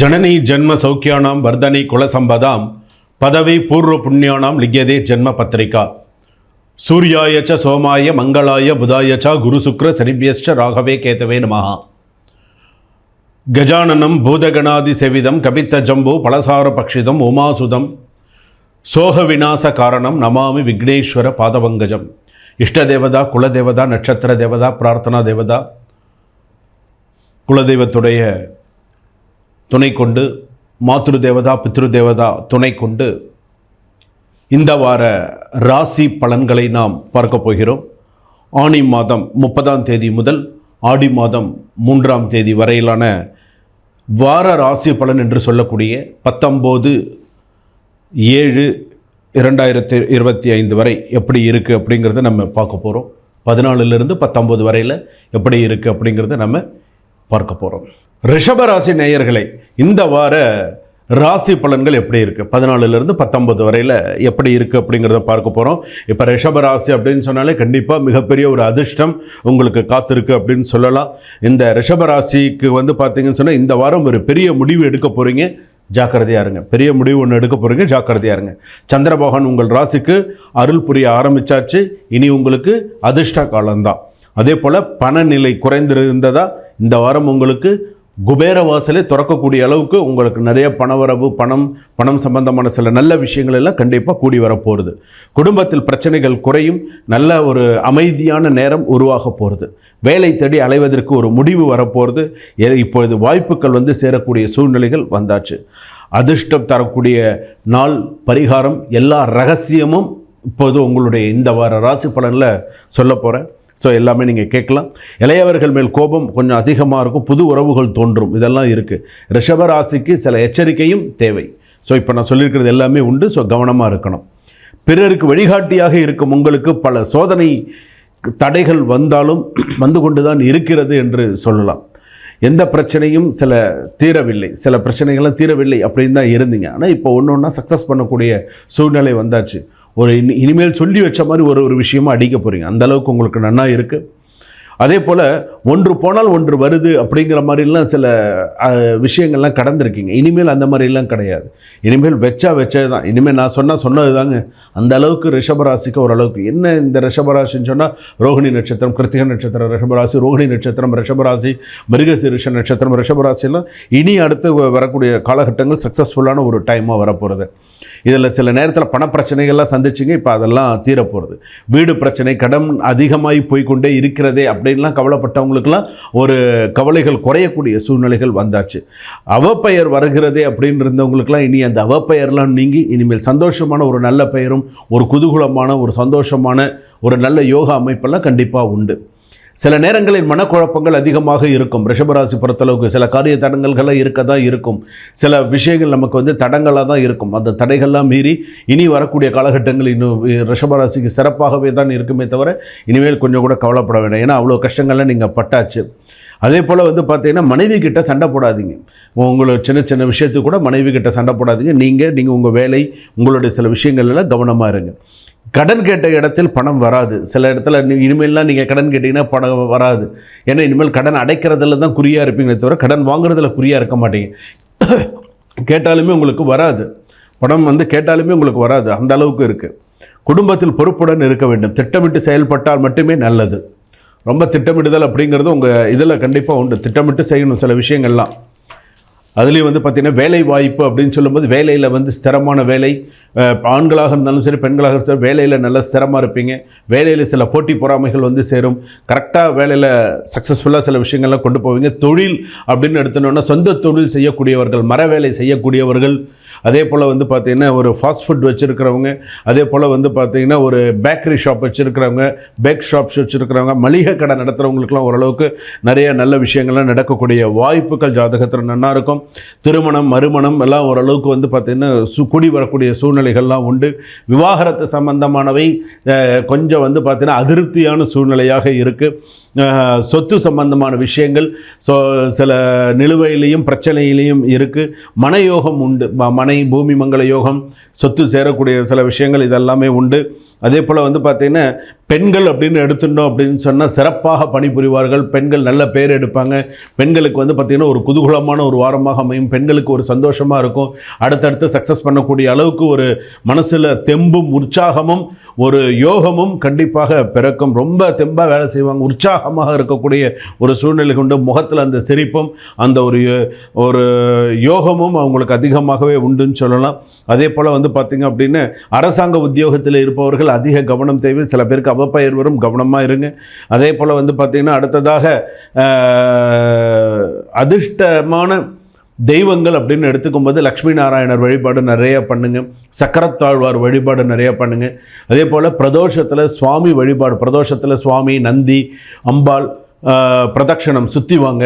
ஜனனி ஜென்ம சௌக்கியானாம் வர்தனை குலசம்பதாம் பதவி பூர்வ புண்ணியானாம் லிக்கியதே ஜென்ம பத்திரிகா. சூர்யாய ச சோமாய மங்களாய புதாய ச குரு சுக்ர சனிபியஸ்ட ராகவே கேதவே நமஹா. கஜானனம் பூதகணாதி செவிதம் கபித்த ஜம்பு பலசார பக்ஷிதம் உமாசுதம் சோக விநாச காரணம் நமாமி விக்னேஸ்வர பாதவங்கஜம் இஷ்ட குலதேவதா நட்சத்திர தேவதா பிரார்த்தனா தேவதா. குலதெய்வத்துடைய துணை கொண்டு மாத்ரு தேவதா பித்ரு தேவதா துணை கொண்டு இந்த வார ராசி பலன்களை நாம் பார்க்க போகிறோம். ஆணி மாதம் முப்பதாம் தேதி முதல் ஆடி மாதம் மூன்றாம் தேதி வரையிலான வார ராசி பலன் என்று சொல்லக்கூடிய பத்தொம்போது ஏழு இரண்டாயிரத்தி இருபத்தி ஐந்து வரை எப்படி இருக்குது அப்படிங்கிறத நம்ம பார்க்க போகிறோம் பதினாலுலேருந்து பத்தொம்போது வரையில் எப்படி இருக்குது அப்படிங்கிறத நம்ம பார்க்க போகிறோம் ரிஷபராசி நேயர்களை இந்த வார ராசி பலன்கள் எப்படி இருக்குது பதினாலுலேருந்து பத்தொம்பது வரையில் எப்படி இருக்குது அப்படிங்கிறத பார்க்க போகிறோம் இப்போ ரிஷபராசி அப்படின்னு சொன்னாலே கண்டிப்பாக மிகப்பெரிய ஒரு அதிர்ஷ்டம் உங்களுக்கு காத்திருக்கு அப்படின்னு சொல்லலாம். இந்த ரிஷபராசிக்கு வந்து பார்த்தீங்கன்னு சொன்னால் இந்த வாரம் ஒரு பெரிய முடிவு எடுக்க போகிறீங்க ஜாக்கிரதையாக இருங்க. பெரிய முடிவு ஒன்று எடுக்க போகிறீங்க ஜாக்கிரதையாக இருங்க. சந்திரபகவான் உங்கள் ராசிக்கு அருள் புரிய ஆரம்பிச்சாச்சு. இனி உங்களுக்கு அதிர்ஷ்ட காலம்தான். அதே போல் பணநிலை குறைந்திருந்ததா இந்த வாரம் உங்களுக்கு குபேர வாசலே திறக்கக்கூடிய அளவுக்கு உங்களுக்கு நிறைய பணவரவு பணம் பணம் சம்பந்தமான சில நல்ல விஷயங்கள் எல்லாம் கண்டிப்பாக கூடி வரப்போகிறது குடும்பத்தில் பிரச்சனைகள் குறையும் நல்ல ஒரு அமைதியான நேரம் உருவாக போகிறது வேலை தேடி அலைவதற்கு ஒரு முடிவு வரப்போகிறது ஏ- இப்பொழுது வாய்ப்புகள் வந்து சேரக்கூடிய சூழ்நிலைகள் வந்தாச்சு. அதிர்ஷ்டம் தரக்கூடிய நாள் பரிகாரம் எல்லா ரகசியமும் இப்போது உங்களுடைய இந்த வார ராசி பலனில் சொல்ல போகிறேன் ஸோ எல்லாமே நீங்கள் கேட்கலாம். இளையவர்கள் மேல் கோபம் கொஞ்சம் அதிகமாக இருக்கும். புது உறவுகள் தோன்றும். இதெல்லாம் இருக்குது ரிஷபராசிக்கு சில எச்சரிக்கையும் தேவை. ஸோ இப்போ நான் சொல்லியிருக்கிறது எல்லாமே உண்டு. ஸோ கவனமாக இருக்கணும். பிறருக்கு வழிகாட்டியாக இருக்கும் உங்களுக்கு பல சோதனை தடைகள் வந்தாலும் வந்து கொண்டு தான் இருக்கிறது என்று சொல்லலாம். எந்த பிரச்சனையும் சில தீரவில்லை. சில பிரச்சனைகள்லாம் தீரவில்லை அப்படின்னு தான் இருந்தீங்க. ஆனால் இப்போ ஒன்று ஒன்றா சக்ஸஸ் பண்ணக்கூடிய சூழ்நிலை வந்தாச்சு. ஒரு இனி இனிமேல் சொல்லி வச்ச மாதிரி ஒரு ஒரு விஷயமா அடிக்க போகிறீங்க அந்த அளவுக்கு உங்களுக்கு நன்னா இருக்குது அதே போல் ஒன்று போனால் ஒன்று வருது அப்படிங்கிற மாதிரிலாம் சில விஷயங்கள்லாம் கடந்திருக்கீங்க. இனிமேல் அந்த மாதிரிலாம் கிடையாது. இனிமேல் வச்சா வச்சது தான் இனிமேல் நான் சொன்னால் சொன்னது தாங்க அந்த அளவுக்கு ரிஷபராசிக்கு ஓரளவுக்கு. என்ன இந்த ரிஷபராசின்னு சொன்னால் ரோஹிணி நட்சத்திரம் கிருத்திக நட்சத்திரம் ரிஷபராசி ரோகிணி நட்சத்திரம் ரிஷபராசி மிருகசீரிஷ நட்சத்திரம் ரிஷபராசிலாம் இனி அடுத்து வ- வரக்கூடிய காலகட்டங்கள் சக்ஸஸ்ஃபுல்லான ஒரு டைமாக வரப்போகிறது இதில் சில நேரத்தில் பணப்பிரச்சனைகள்லாம் சந்திச்சிங்க. இப்போ அதெல்லாம் தீரப்போகிறது வீடு பிரச்சனை கடன் அதிகமாகி போய்க்கொண்டே இருக்கிறதே அப்படின்லாம் கவலைப்பட்டவங்களுக்கெல்லாம் ஒரு கவலைகள் குறையக்கூடிய சூழ்நிலைகள் வந்தாச்சு. அவப்பெயர் வருகிறதே அப்படின்னு இருந்தவங்களுக்கெல்லாம் இனி அந்த அவப்பெயர்லாம் நீங்கி இனிமேல் சந்தோஷமான ஒரு நல்ல பெயரும் ஒரு குதூகுலமான ஒரு சந்தோஷமான ஒரு நல்ல யோகா அமைப்பெல்லாம் கண்டிப்பாக உண்டு. சில நேரங்களில் மனக்குழப்பங்கள் அதிகமாக இருக்கும். ரிஷபராசி பொறுத்தளவுக்கு சில காரிய தடங்கல்களாக இருக்க தான் இருக்கும். சில விஷயங்கள் நமக்கு வந்து தடங்களாக தான் இருக்கும். அந்த தடைகள்லாம் மீறி இனி வரக்கூடிய காலகட்டங்கள் இன்னும் ரிஷபராசிக்கு சிறப்பாகவே தான் இருக்குமே தவிர இனிமேல் கொஞ்சம் கூட கவலைப்பட வேண்டாம். ஏன்னா அவ்வளோ கஷ்டங்கள்லாம் நீங்கள் பட்டாச்சு. அதே போல் வந்து பார்த்தீங்கன்னா மனைவி கிட்ட சண்டை போடாதீங்க. உங்களோட சின்ன சின்ன விஷயத்துக்கு கூட மனைவி கிட்ட சண்டை போடாதீங்க. நீங்கள் நீங்கள் உங்கள் வேலை உங்களுடைய சில விஷயங்கள்லாம் கவனமாக இருங்க. கடன் கேட்ட இடத்தில் பணம் வராது. சில இடத்துல இனிமேல்லாம் நீங்கள் கடன் கேட்டிங்கன்னா பணம் வராது. ஏன்னா இனிமேல் கடன் அடைக்கிறதுல தான் குறியாக இருப்பீங்களே தவிர கடன் வாங்குறதுல குறியாக இருக்க மாட்டீங்க. கேட்டாலுமே உங்களுக்கு வராது. பணம் வந்து கேட்டாலுமே உங்களுக்கு வராது. அந்த அளவுக்கு இருக்குது குடும்பத்தில் பொறுப்புடன் இருக்க வேண்டும். திட்டமிட்டு செயல்பட்டால் மட்டுமே நல்லது. ரொம்ப திட்டமிடுதல் அப்படிங்கிறது உங்கள் இதில் கண்டிப்பாக உண்டு. திட்டமிட்டு செய்யணும் சில விஷயங்கள்லாம். அதுலேயும் வந்து பார்த்திங்கன்னா வேலை வாய்ப்பு அப்படின்னு சொல்லும்போது வேலையில் வந்து ஸ்திரமான வேலை ஆண்களாக இருந்தாலும் சரி பெண்களாக இருந்தாலும் வேலையில் நல்லா ஸ்திரமாக இருப்பீங்க. வேலையில் சில போட்டி பொறாமைகள் வந்து சேரும். கரெக்டாக வேலையில் சக்ஸஸ்ஃபுல்லாக சில விஷயங்கள்லாம் கொண்டு போவீங்க. தொழில் அப்படின்னு எடுத்தோன்னா சொந்த தொழில் செய்யக்கூடியவர்கள் மர வேலை செய்யக்கூடியவர்கள் அதே போல் வந்து பார்த்திங்கன்னா ஒரு ஃபாஸ்ட் ஃபுட் வச்சுருக்கிறவங்க அதே போல் வந்து பார்த்திங்கன்னா ஒரு பேக்கரி ஷாப் வச்சுருக்கிறவங்க பேக் ஷாப்ஸ் வச்சுருக்கிறவங்க மளிகை கடை நடத்துகிறவங்களுக்குலாம் ஓரளவுக்கு நிறைய நல்ல விஷயங்கள்லாம் நடக்கக்கூடிய வாய்ப்புகள் ஜாதகத்தில் நல்லா இருக்கும். திருமணம் மறுமணம் எல்லாம் ஓரளவுக்கு வந்து பார்த்திங்கன்னா சு கூடி வரக்கூடிய சூழ்நிலைகள்லாம் உண்டு. விவாகரத்து சம்பந்தமானவை கொஞ்சம் வந்து பார்த்திங்கன்னா அதிருப்தியான சூழ்நிலையாக இருக்குது சொத்து சம்பந்தமான விஷயங்கள் ஸோ சில நிலுவையிலையும் பிரச்சனையிலையும் இருக்குது மனயோகம் உண்டு ம- மனை பூமி மங்கள யோகம் சொத்து சேரக்கூடிய சில விஷயங்கள் இதெல்லாமே உண்டு. அதே போல் வந்து பார்த்திங்கன்னா பெண்கள் அப்படின்னு எடுத்துட்டோம் அப்படின்னு சொன்னால் சிறப்பாக பணிபுரிவார்கள். பெண்கள் நல்ல பேர் எடுப்பாங்க. பெண்களுக்கு வந்து பார்த்திங்கன்னா ஒரு குதூகலமான ஒரு வாரமாக அமையும். பெண்களுக்கு ஒரு சந்தோஷமாக இருக்கும். அடுத்தடுத்து சக்ஸஸ் பண்ணக்கூடிய அளவுக்கு ஒரு மனசில் தெம்பும் உற்சாகமும் ஒரு யோகமும் கண்டிப்பாக பிறக்கும். ரொம்ப தெம்பாக வேலை செய்வாங்க. உற்சாகமாக இருக்கக்கூடிய ஒரு சூழ்நிலை கொண்டு முகத்தில் அந்த சிரிப்பும் அந்த ஒரு ஒரு யோகமும் அவங்களுக்கு அதிகமாகவே உண்டுன்னு சொல்லலாம். அதே போல் வந்து பார்த்திங்க அப்படின்னு அரசாங்க உத்தியோகத்தில் இருப்பவர்கள் அதிக கவனம் தேவை. சில பேருக்கு அவப்பெயர் வரும் கவனமாக இருங்க. அதே போல் வந்து பார்த்திங்கன்னா அடுத்ததாக அதிர்ஷ்டமான தெய்வங்கள் அப்படின்னு எடுத்துக்கும்போது லக்ஷ்மி நாராயணர் வழிபாடு நிறைய பண்ணுங்க. சக்கரத்தாழ்வார் வழிபாடு நிறைய பண்ணுங்க. அதே போல் பிரதோஷத்தில் சுவாமி வழிபாடு பிரதோஷத்தில் சுவாமி நந்தி அம்பாள் பிரதட்சணம் சுற்றி வாங்க.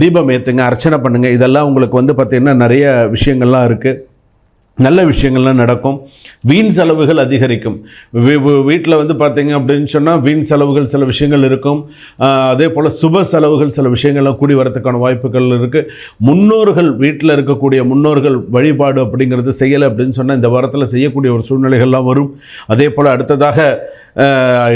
தீபம் ஏற்றுங்க அர்ச்சனை பண்ணுங்கள் இதெல்லாம் உங்களுக்கு வந்து பார்த்திங்கன்னா நிறைய விஷயங்கள்லாம் இருக்குது நல்ல விஷயங்கள்லாம் நடக்கும். வீண் செலவுகள் அதிகரிக்கும். வீட்டில் வந்து பார்த்தீங்க அப்படின்னு சொன்னால் வீண் செலவுகள் சில விஷயங்கள் இருக்கும். அதே போல் சுப செலவுகள் சில விஷயங்கள்லாம் கூடி வரதுக்கான வாய்ப்புகள் இருக்குது முன்னோர்கள் வீட்டில் இருக்கக்கூடிய முன்னோர்கள் வழிபாடு அப்படிங்கிறது செய்யலை அப்படின்னு சொன்னால் இந்த வாரத்தில் செய்யக்கூடிய ஒரு சூழ்நிலைகள்லாம் வரும். அதே போல் அடுத்ததாக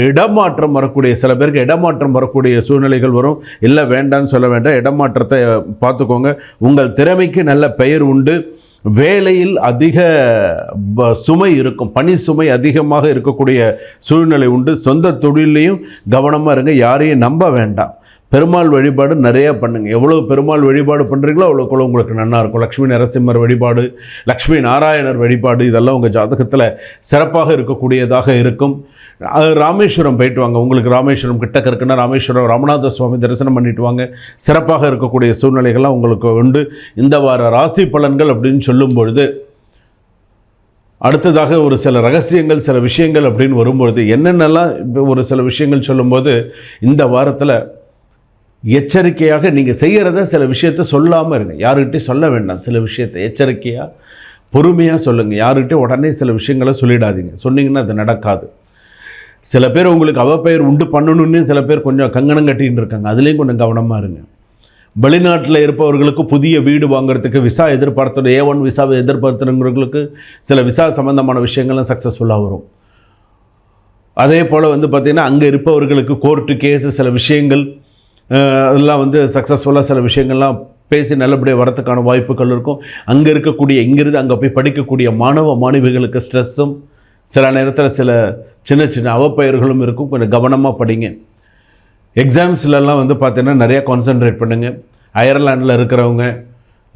இடமாற்றம் வரக்கூடிய சில பேருக்கு இடமாற்றம் வரக்கூடிய சூழ்நிலைகள் வரும். இல்லை வேண்டாம்னு சொல்ல வேண்டாம். இடமாற்றத்தை பார்த்துக்கோங்க. உங்கள் திறமைக்கு நல்ல பெயர் உண்டு. வேலையில் அதிக ப- சுமை இருக்கும் பணி சுமை அதிகமாக இருக்கக்கூடிய சூழ்நிலை உண்டு. சொந்த தொழிலையும் கவனமாக இருங்க யாரையும் நம்ப வேண்டாம். பெருமாள் வழிபாடு நிறைய பண்ணுங்க. எவ்வளோ பெருமாள் வழிபாடு பண்ணுறீங்களோ அவ்வளோக்குள்ள உங்களுக்கு நன்னா இருக்கும். லக்ஷ்மி நரசிம்மர் வழிபாடு லக்ஷ்மி நாராயணர் வழிபாடு இதெல்லாம் உங்கள் ஜாதகத்தில் சிறப்பாக இருக்கக்கூடியதாக இருக்கும். ராமேஸ்வரம் போயிட்டு வாங்க. உங்களுக்கு ராமேஸ்வரம் கிட்டக்க இருக்குன்னா ராமேஸ்வரம் ராமநாத சுவாமி தரிசனம் பண்ணிட்டு வாங்க. சிறப்பாக இருக்கக்கூடிய சூழ்நிலைகள்லாம் உங்களுக்கு உண்டு. இந்த வார ராசி பலன்கள் அப்படின்னு சொல்லும் பொழுது அடுத்ததாக ஒரு சில ரகசியங்கள் சில விஷயங்கள் அப்படின்னு வரும்பொழுது என்னென்னலாம் இப்போ ஒரு சில விஷயங்கள் சொல்லும்போது இந்த வாரத்தில் எச்சரிக்கையாக நீங்கள் செய்கிறத சில விஷயத்த சொல்லாமல் இருங்க. யாருக்கிட்டையும் சொல்ல வேண்டாம். சில விஷயத்தை எச்சரிக்கையாக பொறுமையாக சொல்லுங்கள் யாருக்கிட்டையும் உடனே சில விஷயங்களை சொல்லிடாதீங்க. சொன்னீங்கன்னா அது நடக்காது. சில பேர் உங்களுக்கு அவப்பெயர் உண்டு பண்ணணும்னு சில பேர் கொஞ்சம் கங்கணம் கட்டின்னு இருக்காங்க. அதுலேயும் கொஞ்சம் கவனமாக இருங்க. வெளிநாட்டில் இருப்பவர்களுக்கு புதிய வீடு வாங்குறதுக்கு விசா எதிர்பார்த்து ஏ ஒன் விசாவை எதிர்பார்த்துறவங்களுக்கு சில விசா சம்மந்தமான விஷயங்கள்லாம் சக்ஸஸ்ஃபுல்லாக வரும். அதே போல் வந்து பார்த்திங்கன்னா அங்கே இருப்பவர்களுக்கு கோர்ட்டு கேஸு சில விஷயங்கள் அதெல்லாம் வந்து சக்ஸஸ்ஃபுல்லாக சில விஷயங்கள்லாம் பேசி நல்லபடியாக வரத்துக்கான வாய்ப்புகள் இருக்கும். அங்கே இருக்கக்கூடிய இங்கிருந்து அங்கே போய் படிக்கக்கூடிய மாணவ மாணவிகளுக்கு ஸ்ட்ரெஸ்ஸும் சில நேரத்தில் சில சின்ன சின்ன அவப்பெயர்களும் இருக்கும். கொஞ்சம் கவனமாக படிங்க. எக்ஸாம்ஸ்லலாம் வந்து பார்த்திங்கன்னா நிறையா கான்சென்ட்ரேட் பண்ணுங்கள் அயர்லாண்டில் இருக்கிறவங்க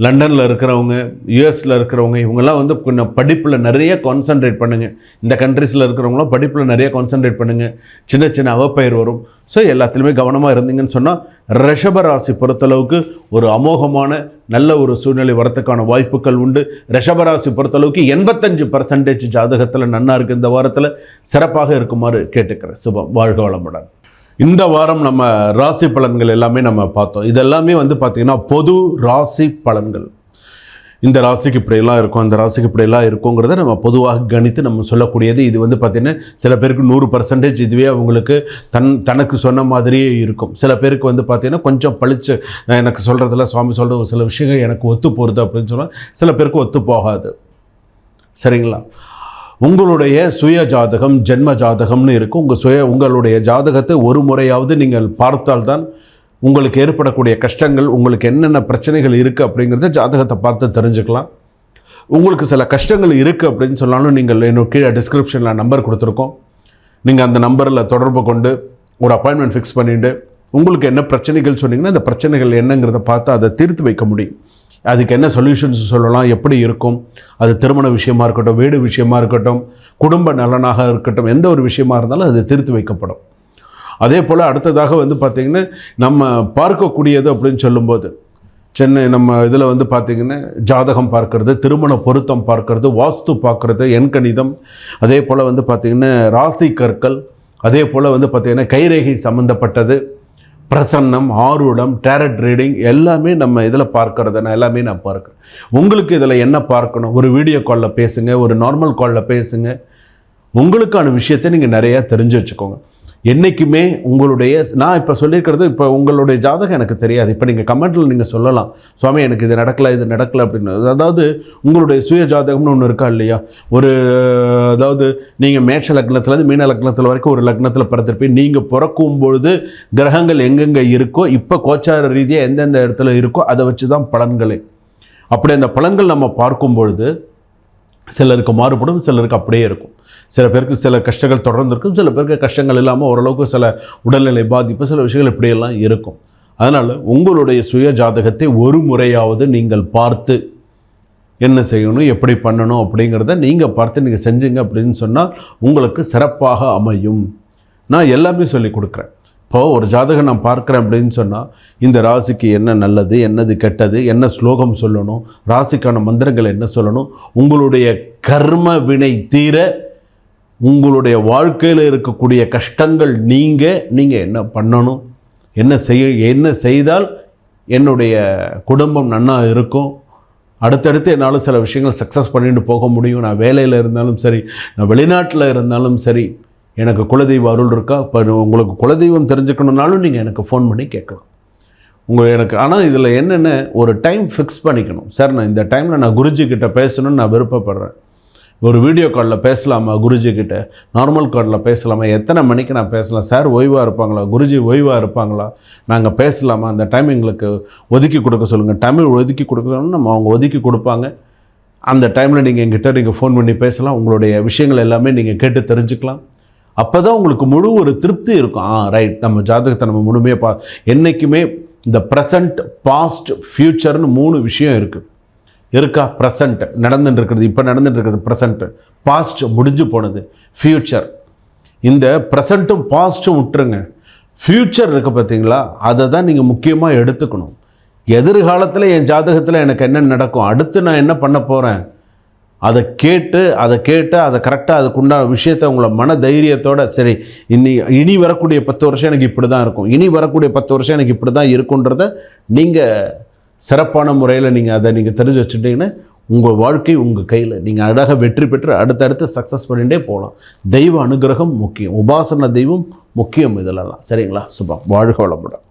லண்டனில் இருக்கிறவங்க யூஎஸில் இருக்கிறவங்க இவங்கெல்லாம் வந்து கொஞ்சம் படிப்பில் நிறைய கான்சென்ட்ரேட் பண்ணுங்கள் இந்த கண்ட்ரீஸில் இருக்கிறவங்களாம் படிப்பில் நிறைய கான்சென்ட்ரேட் பண்ணுங்கள் சின்ன சின்ன அவப்பெயர் வரும். ஸோ எல்லாத்துலேயுமே கவனமாக இருந்தீங்கன்னு சொன்னால் ரிஷபராசி பொறுத்தளவுக்கு ஒரு அமோகமான நல்ல ஒரு சூழ்நிலை வரத்துக்கான வாய்ப்புகள் உண்டு. ரிஷபராசி பொறுத்தளவுக்கு எண்பத்தஞ்சு பர்சன்டேஜ் ஜாதகத்தில் நன்னா இருக்குது இந்த வாரத்தில். சிறப்பாக இருக்குமாறு கேட்டுக்கிறேன். சுபம். வாழ்க வளமுடன். இந்த வாரம் நம்ம ராசி பலன்கள் எல்லாமே நம்ம பார்த்தோம். இதெல்லாமே வந்து பார்த்திங்கன்னா பொது ராசி பலன்கள். இந்த ராசிக்கு இப்படியெல்லாம் இருக்கும் அந்த ராசிக்கு இப்படியெல்லாம் இருக்குங்கிறத நம்ம பொதுவாக கணித்து நம்ம சொல்லக்கூடியது. இது வந்து பார்த்திங்கன்னா சில பேருக்கு நூறு பர்சன்டேஜ் இதுவே அவங்களுக்கு தன் தனக்கு சொன்ன மாதிரியே இருக்கும். சில பேருக்கு வந்து பார்த்திங்கன்னா கொஞ்சம் பளிச்சு எனக்கு சொல்கிறதுல சுவாமி சொல்கிற சில விஷயங்கள் எனக்கு ஒத்து போகிறது அப்படின்னு சொன்னால் சில பேருக்கு ஒத்து போகாது. சரிங்களா? உங்களுடைய சுய ஜாதகம் ஜென்ம ஜாதகம்னு இருக்கும் உங்கள் சுய உங்களுடைய ஜாதகத்தை ஒரு முறையாவது நீங்கள் பார்த்தால்தான் உங்களுக்கு ஏற்படக்கூடிய கஷ்டங்கள் உங்களுக்கு என்னென்ன பிரச்சனைகள் இருக்குது அப்படிங்கிறத ஜாதகத்தை பார்த்து தெரிஞ்சுக்கலாம். உங்களுக்கு சில கஷ்டங்கள் இருக்குது அப்படின்னு சொன்னாலும் நீங்கள் என்னோட கீழே டிஸ்கிரிப்ஷனில் நம்பர் கொடுத்துருக்கோம். நீங்கள் அந்த நம்பரில் தொடர்பு கொண்டு ஒரு அப்பாயின்மெண்ட் ஃபிக்ஸ் பண்ணிவிட்டு உங்களுக்கு என்ன பிரச்சனைகள் சொன்னீங்கன்னா அந்த பிரச்சனைகள் என்னங்கிறத பார்த்து அதை தீர்த்து வைக்க முடியும். அதுக்கு என்ன சொல்யூஷன்ஸ் சொல்லலாம் எப்படி இருக்கும் அது திருமண விஷயமாக இருக்கட்டும் வீடு விஷயமாக இருக்கட்டும் குடும்ப நலனாக இருக்கட்டும் எந்த ஒரு விஷயமா இருந்தாலும் அது திருத்தி வைக்கப்படும். அதே போல் அடுத்ததாக வந்து பார்த்திங்கன்னா நம்ம பார்க்கக்கூடியது அப்படின்னு சொல்லும்போது சென்னை நம்ம இதில் வந்து பார்த்திங்கன்னா ஜாதகம் பார்க்கறது திருமண பொருத்தம் பார்க்கறது வாஸ்து பார்க்கறது எண்கணிதம் அதே போல் வந்து பார்த்திங்கன்னா ராசி கற்கள் அதே போல் வந்து பார்த்திங்கன்னா கைரேகை சம்மந்தப்பட்டது பிரசன்னம் ஆருடம் டேரட் ரீடிங் எல்லாமே நம்ம இதில் பார்க்கறத நான் எல்லாமே நான் பார்க்குறேன். உங்களுக்கு இதில் என்ன பார்க்கணும்? ஒரு வீடியோ காலில் பேசுங்க ஒரு நார்மல் காலில் பேசுங்க. உங்களுக்கான விஷயத்தை நீங்கள் நிறையா தெரிஞ்சு வச்சுக்கோங்க. என்றைக்குமே உங்களுடைய நான் இப்போ சொல்லியிருக்கிறது இப்போ உங்களுடைய ஜாதகம் எனக்கு தெரியாது. இப்போ நீங்கள் கமெண்ட்டில் நீங்கள் சொல்லலாம். சுவாமி எனக்கு இது நடக்கல இது நடக்கல அப்படின்னு. அதாவது உங்களுடைய சுய ஜாதகம்னு ஒன்று இருக்கா இல்லையா? ஒரு அதாவது நீங்கள் மேஷ லக்னத்துலேருந்து மீன லக்னத்தில் வரைக்கும் ஒரு லக்னத்தில் பிறந்திருப்பீங்க. நீங்கள் பிறக்கும் பொழுது கிரகங்கள் எங்கெங்கே இருக்கோ இப்போ கோச்சார ரீதியாக எந்தெந்த இடத்துல இருக்கோ அதை வச்சு தான் பலன்களே. அப்படி அந்த பலன்கள் நம்ம பார்க்கும் பொழுது சிலருக்கு மாறுபடும் சிலருக்கு அப்படியே இருக்கும். சில பேருக்கு சில கஷ்டங்கள் தொடர்ந்து இருக்கும் சில பேருக்கு கஷ்டங்கள் இல்லாமல் ஓரளவுக்கு சில உடல்நிலை பாதிப்பு சில விஷயங்கள் இப்படியெல்லாம் இருக்கும். அதனால் உங்களுடைய சுய ஜாதகத்தை ஒரு முறையாவது நீங்கள் பார்த்து என்ன செய்யணும் எப்படி பண்ணணும் அப்படிங்கிறத நீங்கள் பார்த்து நீங்கள் செஞ்சீங்க அப்படின்னு சொன்னால் உங்களுக்கு சிறப்பாக அமையும். நான் எல்லாமே சொல்லி கொடுக்குறேன். இப்போது ஒரு ஜாதகம் நான் பார்க்குறேன் அப்படின்னு சொன்னால் இந்த ராசிக்கு என்ன நல்லது என்னது கெட்டது என்ன ஸ்லோகம் சொல்லணும் ராசிக்கான மந்திரங்கள் என்ன சொல்லணும் உங்களுடைய கர்ம வினை தீர உங்களுடைய வாழ்க்கையில் இருக்கக்கூடிய கஷ்டங்கள் நீங்கள் நீங்கள் என்ன பண்ணணும்? என்ன செய்ய என்ன செய்தால் என்னுடைய குடும்பம் நன்னா இருக்கும்? அடுத்தடுத்து என்னால் சில விஷயங்கள் சக்ஸஸ் பண்ணிட்டு போக முடியும். நான் வேலையில் இருந்தாலும் சரி நான் வெளிநாட்டில் இருந்தாலும் சரி எனக்கு குலதெய்வ அருள் இருக்கா? இப்போ உங்களுக்கு குலதெய்வம் தெரிஞ்சுக்கணுன்னாலும் நீங்கள் எனக்கு ஃபோன் பண்ணி கேட்கலாம். உங்கள் எனக்கு ஆனால் இதில் என்னென்ன ஒரு டைம் ஃபிக்ஸ் பண்ணிக்கணும். சார் நான் இந்த டைமில் நான் குருஜி கிட்ட பேசணும்னு நான் விருப்பப்படுறேன். ஒரு வீடியோ காலில் பேசலாமா குருஜி கிட்ட? நார்மல் காலில் பேசலாமா? எத்தனை மணிக்கு நான் பேசலாம்? சார் ஓய்வாக இருப்பாங்களா? குருஜி ஓய்வாக இருப்பாங்களா? நாங்கள் பேசலாமா? அந்த டைம் எங்களுக்கு ஒதுக்கி கொடுக்க சொல்லுங்கள் தமிழ் ஒதுக்கி கொடுக்கணும்னு நம்ம அவங்க ஒதுக்கி கொடுப்பாங்க. அந்த டைமில் நீங்கள் எங்கிட்ட நீங்கள் ஃபோன் பண்ணி பேசலாம். உங்களுடைய விஷயங்கள் எல்லாமே நீங்கள் கேட்டு தெரிஞ்சுக்கலாம். அப்போ தான் உங்களுக்கு முழு ஒரு திருப்தி இருக்கும். ஆ ரைட் நம்ம ஜாதகத்தை நம்ம முழுமையாக பா என்றைக்குமே இந்த ப்ரெசண்ட் பாஸ்ட் ஃப்யூச்சர்னு மூணு விஷயம் இருக்குது இருக்கா? ப்ரெசண்ட் நடந்துட்டு இருக்கிறது இப்போ நடந்துட்டு இருக்கிறது ப்ரெசண்ட்டு பாஸ்ட் முடிஞ்சு போனது. ஃப்யூச்சர் இந்த ப்ரெசண்ட்டும் பாஸ்ட்டும் விட்டுருங்க ஃப்யூச்சர் இருக்குது பார்த்தீங்களா அதை தான் நீங்கள் முக்கியமாக எடுத்துக்கணும். எதிர்காலத்தில் என் ஜாதகத்தில் எனக்கு என்ன நடக்கும்? அடுத்து நான் என்ன பண்ண போகிறேன் அதை கேட்டு அதை கேட்டு அதை கரெக்டாக அதுக்குண்டான விஷயத்தை உங்களை மன தைரியத்தோடு சரி இனி இனி வரக்கூடிய பத்து வருஷம் எனக்கு இப்படி தான் இருக்கும். இனி வரக்கூடிய பத்து வருஷம் எனக்கு இப்படி தான் இருக்குன்றத நீங்கள் சிறப்பான முறையில் நீங்கள் அதை நீங்கள் தெரிஞ்சு வச்சுட்டிங்கன்னா உங்கள் வாழ்க்கை உங்கள் கையில். நீங்கள் அழகாக வெற்றி பெற்று அடுத்தடுத்து சக்ஸஸ் பண்ணிகிட்டே போகலாம். தெய்வ அனுகிரகம் முக்கியம். உபாசன தெய்வம் முக்கியம் இதிலலாம். சரிங்களா? சுபம். வாழ்க வளமுடன்.